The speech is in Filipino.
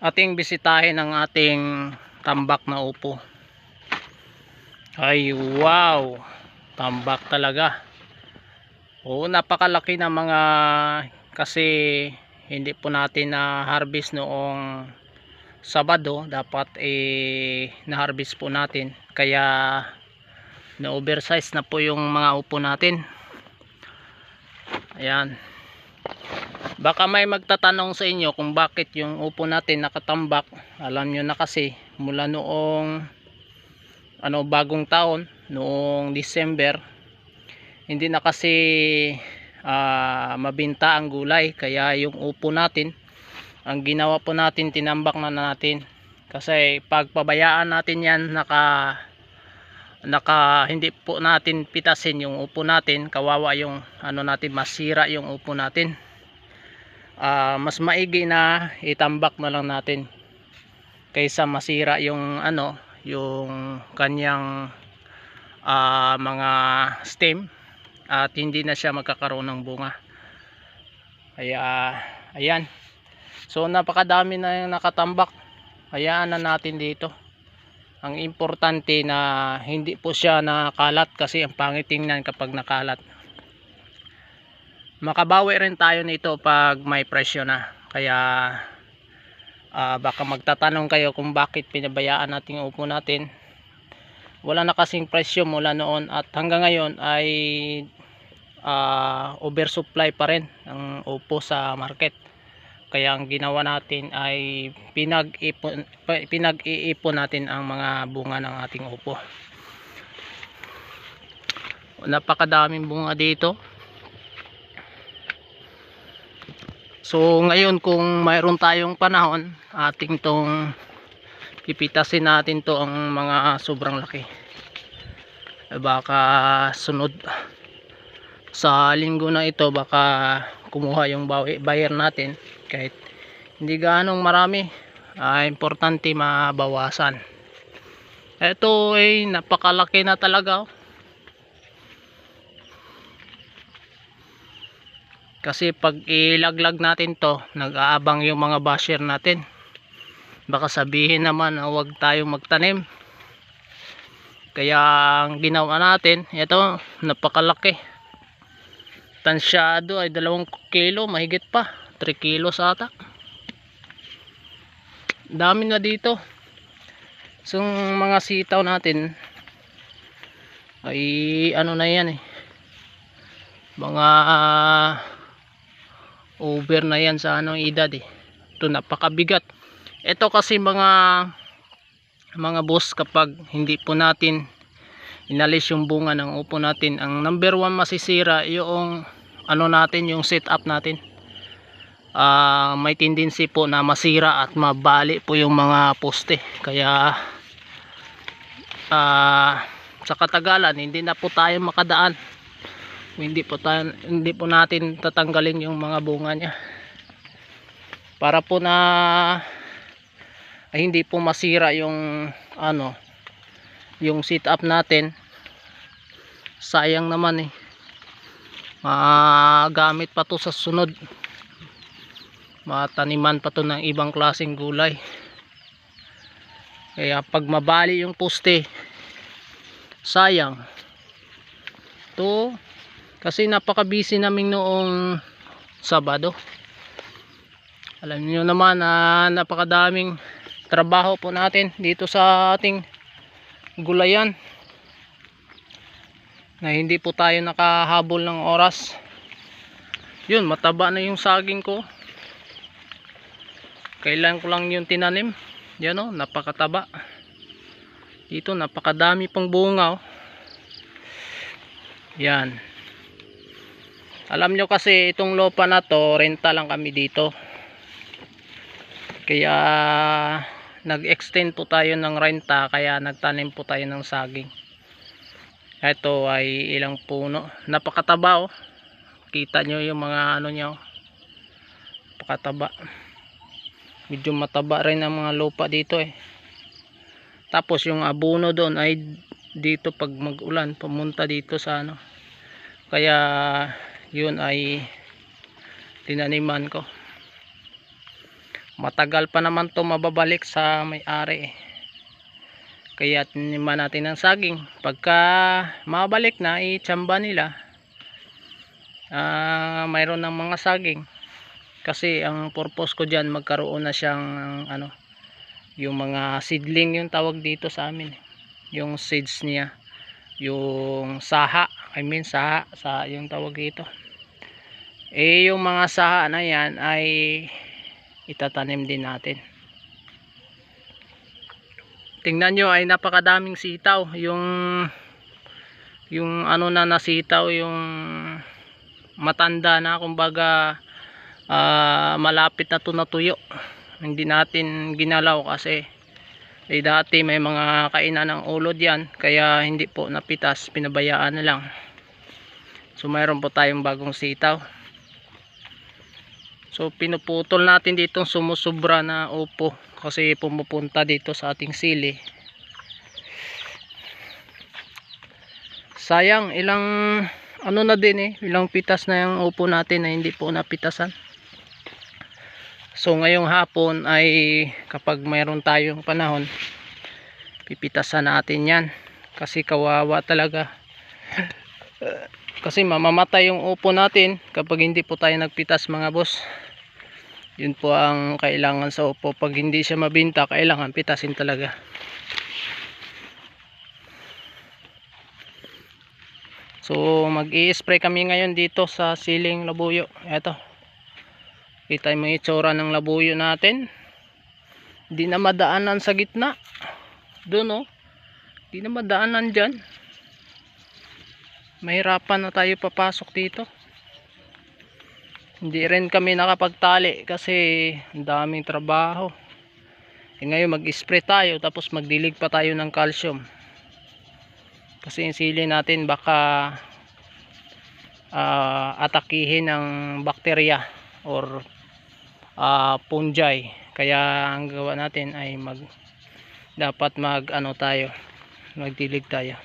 ating bisitahin ang ating tambak na upo. Ay wow! Tambak talaga. Oo napakalaki ng mga kasi hindi po natin na harvest noong Sabado. Dapat eh na harvest po natin. Kaya na oversize na po yung mga upo natin. Ayan baka may magtatanong sa inyo kung bakit yung upo natin nakatambak. Alam nyo na kasi mula noong ano bagong taon noong December hindi na kasi ah, mabinta ang gulay. Kaya yung upo natin ang ginawa po natin tinambak na natin. Kasi pagpabayaan natin yan naka naka hindi po natin pitasin yung upo natin. Kawawa yung ano natin masira yung upo natin Ah, mas maigi na itambak na lang natin kaysa masira yung ano yung kanyang ah, mga stem at hindi na siya magkakaroon ng bunga. Kaya ayan. So napakadami na yung nakatambak. Hayaan na natin dito. Ang importante na hindi po siya nakalat kasi ang pangit tingnan kapag nakalat makabawi rin tayo nito pag may presyo na. Kaya ah, baka magtatanong kayo kung bakit pinabayaan natin upo natin. Wala na kasing presyo mula noon at hanggang ngayon ay ah, oversupply pa rin ang upo sa market. Kaya ang ginawa natin ay pinag-ipon pa- pinag-iipon natin ang mga bunga ng ating upo. Napakadaming bunga dito So ngayon kung mayroon tayong panahon, ating tong pipitasin natin to ang mga sobrang laki. Eh, Baka sunod sa linggo na ito baka kumuha yung buyer natin kahit hindi ganong marami. Ah, importante mabawasan. Ito ay napakalaki na talaga. oh. Kasi pag ilaglag natin to nag-aabang yung mga basher natin. Baka sabihin naman na huwag tayong magtanim. Kaya ang ginawa natin ito napakalaki. Tansyado ay dalawang kilo mahigit pa. 3 kilos ata. Dami na dito. So mga sitaw natin ay ano na yan eh. Mga ah, over na yan sa anong edad eh. Ito napakabigat. Ito kasi mga mga boss kapag hindi po natin inalis yung bunga ng upo natin ang number one masisira yung ano natin yung setup natin. Ah, may tendency po na masira at mabali po yung mga poste. Kaya ah, sa katagalan hindi na po tayo makadaan hindi po tayo, hindi po natin tatanggalin yung mga bunga niya. Para po na ay hindi po masira yung ano yung sit up natin. Sayang naman eh. Magamit pa to sa sunod. Mataniman pa to ng ibang klaseng gulay. Kaya pag mabali yung poste sayang. To kasi napaka busy namin noong Sabado. Alam niyo naman na napakadaming trabaho po natin dito sa ating gulayan na hindi po tayo nakahabol ng oras. Yun mataba na yung saging ko. Kailan ko lang yung tinanim. Yan o napakataba. Dito napakadami pang bunga oh. yan alam nyo kasi itong lupa na to renta lang kami dito. Kaya nag-extend po tayo ng renta kaya nagtanim po tayo ng saging. Ito ay ilang puno. Napakataba oh. Kita nyo yung mga ano nyo napakataba. Medyo mataba rin ang mga lupa dito eh. Tapos yung abono doon ay dito pag mag-ulan pumunta dito sa ano. Kaya yun ay tinaniman ko. Matagal pa naman to mababalik sa may-ari eh. kaya tiniman natin ng saging. Pagka mabalik na itsamba nila. Ah mayroon ng mga saging. Kasi ang purpose ko dyan magkaroon na siyang ano yung mga seedling yung tawag dito sa amin. Yung seeds niya. Yung saha I mean saha sa yung tawag dito. Eh yung mga saha na yan ay itatanim din natin. Tingnan nyo ay napakadaming sitaw. Yung yung ano na nasitaw yung matanda na kumbaga ah, malapit na to natuyo hindi natin ginalaw kasi eh, dati may mga kainan ng ulod yan kaya hindi po napitas pinabayaan na lang. So mayroon po tayong bagong sitaw. So pinuputol natin ditong sumusubra na upo kasi pumupunta dito sa ating sili. Sayang ilang ano na din eh ilang pitas na yung upo natin na hindi po napitasan so ngayong hapon ay kapag mayroon tayong panahon pipitasan natin yan. Kasi kawawa talaga. Kasi mamamatay yung upo natin kapag hindi po tayo nagpitas mga boss. Yun po ang kailangan sa upo. Pag hindi siya mabinta kailangan pitasin talaga. So mag i-spray kami ngayon dito sa siling labuyo. Eto kita mo itsura ng labuyo natin. Hindi na madaanan sa gitna. Doon oh. Hindi na madaanan dyan. Mahirapan na tayo papasok dito. Hindi rin kami nakapagtali kasi ang daming trabaho. E ngayon mag spray tayo tapos magdilig pa tayo ng calcium. Kasi yung sili natin baka ah, atakihin ng bakterya or ah, fungi kaya ang gawa natin ay mag dapat mag ano tayo magdilig tayo